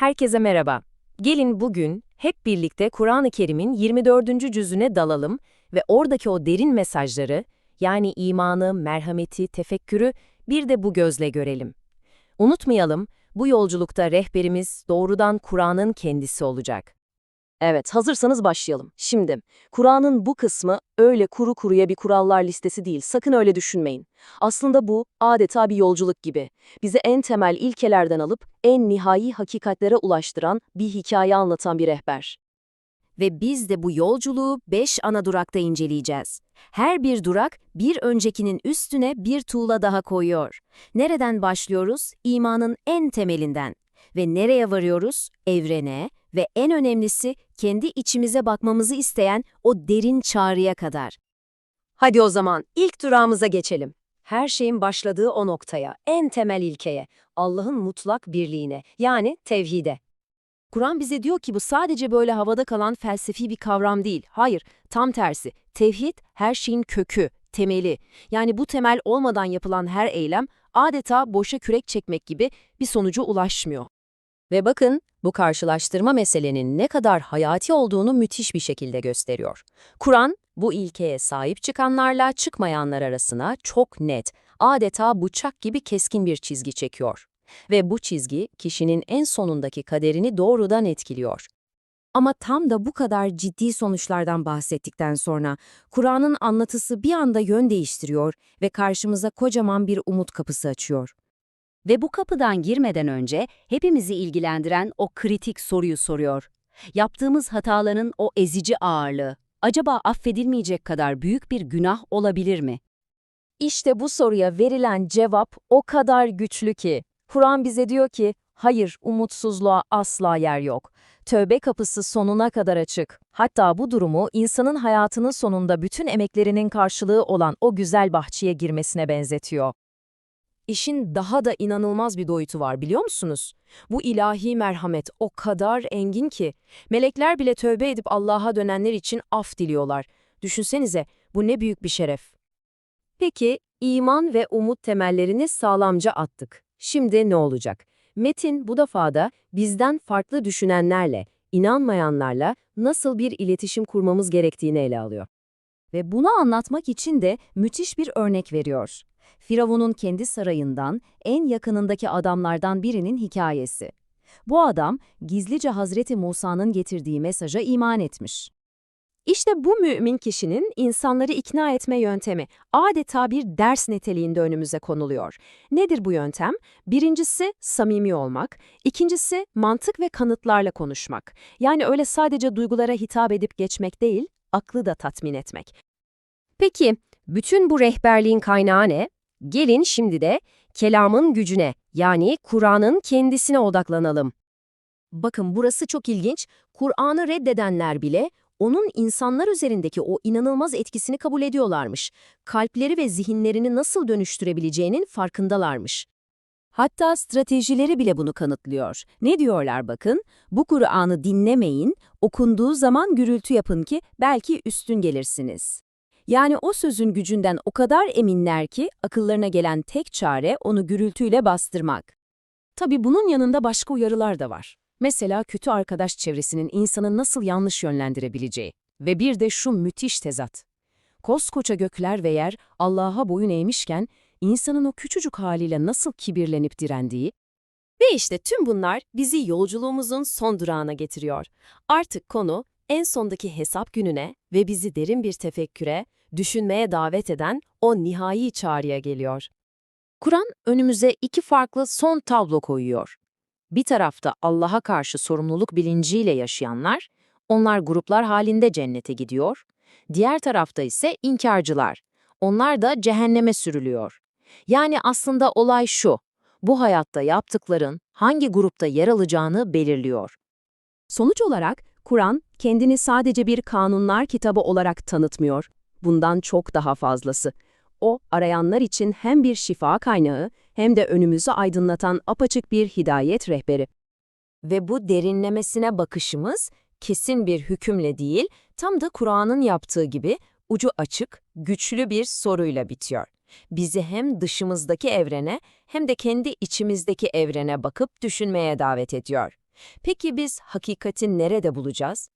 Herkese merhaba. Gelin bugün hep birlikte Kur'an-ı Kerim'in 24. cüzüne dalalım ve oradaki o derin mesajları, yani imanı, merhameti, tefekkürü bir de bu gözle görelim. Unutmayalım, bu yolculukta rehberimiz doğrudan Kur'an'ın kendisi olacak. Evet, hazırsanız başlayalım. Şimdi, Kur'an'ın bu kısmı öyle kuru kuruya bir kurallar listesi değil, sakın öyle düşünmeyin. Aslında bu adeta bir yolculuk gibi. Bizi en temel ilkelerden alıp en nihai hakikatlere ulaştıran bir hikaye anlatan bir rehber. Ve biz de bu yolculuğu 5 ana durakta inceleyeceğiz. Her bir durak bir öncekinin üstüne bir tuğla daha koyuyor. Nereden başlıyoruz? İmanın en temelinden. Ve nereye varıyoruz? Evrene ve en önemlisi kendi içimize bakmamızı isteyen o derin çağrıya kadar. Hadi o zaman ilk durağımıza geçelim. Her şeyin başladığı o noktaya, en temel ilkeye, Allah'ın mutlak birliğine, yani tevhide. Kur'an bize diyor ki bu sadece böyle havada kalan felsefi bir kavram değil. Hayır, tam tersi. Tevhid her şeyin kökü, temeli. Yani bu temel olmadan yapılan her eylem adeta boşa kürek çekmek gibi bir sonuca ulaşmıyor. Ve bakın, bu karşılaştırma meselenin ne kadar hayati olduğunu müthiş bir şekilde gösteriyor. Kur'an, bu ilkeye sahip çıkanlarla çıkmayanlar arasına çok net, adeta bıçak gibi keskin bir çizgi çekiyor. Ve bu çizgi, kişinin en sonundaki kaderini doğrudan etkiliyor. Ama tam da bu kadar ciddi sonuçlardan bahsettikten sonra Kur'an'ın anlatısı bir anda yön değiştiriyor ve karşımıza kocaman bir umut kapısı açıyor. Ve bu kapıdan girmeden önce hepimizi ilgilendiren o kritik soruyu soruyor. Yaptığımız hataların o ezici ağırlığı, acaba affedilmeyecek kadar büyük bir günah olabilir mi? İşte bu soruya verilen cevap o kadar güçlü ki, Kur'an bize diyor ki, hayır umutsuzluğa asla yer yok. Tövbe kapısı sonuna kadar açık. Hatta bu durumu insanın hayatının sonunda bütün emeklerinin karşılığı olan o güzel bahçeye girmesine benzetiyor. İşin daha da inanılmaz bir boyutu var biliyor musunuz? Bu ilahi merhamet o kadar engin ki, melekler bile tövbe edip Allah'a dönenler için af diliyorlar. Düşünsenize, bu ne büyük bir şeref. Peki, iman ve umut temellerini sağlamca attık. Şimdi ne olacak? Metin bu defada bizden farklı düşünenlerle, inanmayanlarla nasıl bir iletişim kurmamız gerektiğini ele alıyor. Ve bunu anlatmak için de müthiş bir örnek veriyor. Firavun'un kendi sarayından en yakınındaki adamlardan birinin hikayesi. Bu adam gizlice Hazreti Musa'nın getirdiği mesaja iman etmiş. İşte bu mümin kişinin insanları ikna etme yöntemi adeta bir ders niteliğinde önümüze konuluyor. Nedir bu yöntem? Birincisi samimi olmak, ikincisi mantık ve kanıtlarla konuşmak. Yani öyle sadece duygulara hitap edip geçmek değil, aklı da tatmin etmek. Peki, bütün bu rehberliğin kaynağı ne? Gelin şimdi de kelamın gücüne yani Kur'an'ın kendisine odaklanalım. Bakın burası çok ilginç. Kur'an'ı reddedenler bile onun insanlar üzerindeki o inanılmaz etkisini kabul ediyorlarmış. Kalpleri ve zihinlerini nasıl dönüştürebileceğinin farkındalarmış. Hatta stratejileri bile bunu kanıtlıyor. Ne diyorlar bakın? Bu Kur'an'ı dinlemeyin, okunduğu zaman gürültü yapın ki belki üstün gelirsiniz. Yani o sözün gücünden o kadar eminler ki akıllarına gelen tek çare onu gürültüyle bastırmak. Tabii bunun yanında başka uyarılar da var. Mesela kötü arkadaş çevresinin insanı nasıl yanlış yönlendirebileceği ve bir de şu müthiş tezat. Koskoca gökler ve yer Allah'a boyun eğmişken insanın o küçücük haliyle nasıl kibirlenip direndiği ve işte tüm bunlar bizi yolculuğumuzun son durağına getiriyor. Artık konu en sondaki hesap gününe ve bizi derin bir tefekküre, düşünmeye davet eden o nihai çağrıya geliyor. Kur'an önümüze iki farklı son tablo koyuyor. Bir tarafta Allah'a karşı sorumluluk bilinciyle yaşayanlar, onlar gruplar halinde cennete gidiyor. Diğer tarafta ise inkarcılar, onlar da cehenneme sürülüyor. Yani aslında olay şu, bu hayatta yaptıkların hangi grupta yer alacağını belirliyor. Sonuç olarak Kur'an kendini sadece bir kanunlar kitabı olarak tanıtmıyor, bundan çok daha fazlası. O, arayanlar için hem bir şifa kaynağı hem de önümüzü aydınlatan apaçık bir hidayet rehberi. Ve bu derinlemesine bakışımız kesin bir hükümle değil, tam da Kur'an'ın yaptığı gibi ucu açık, güçlü bir soruyla bitiyor. Bizi hem dışımızdaki evrene hem de kendi içimizdeki evrene bakıp düşünmeye davet ediyor. Peki biz hakikati nerede bulacağız?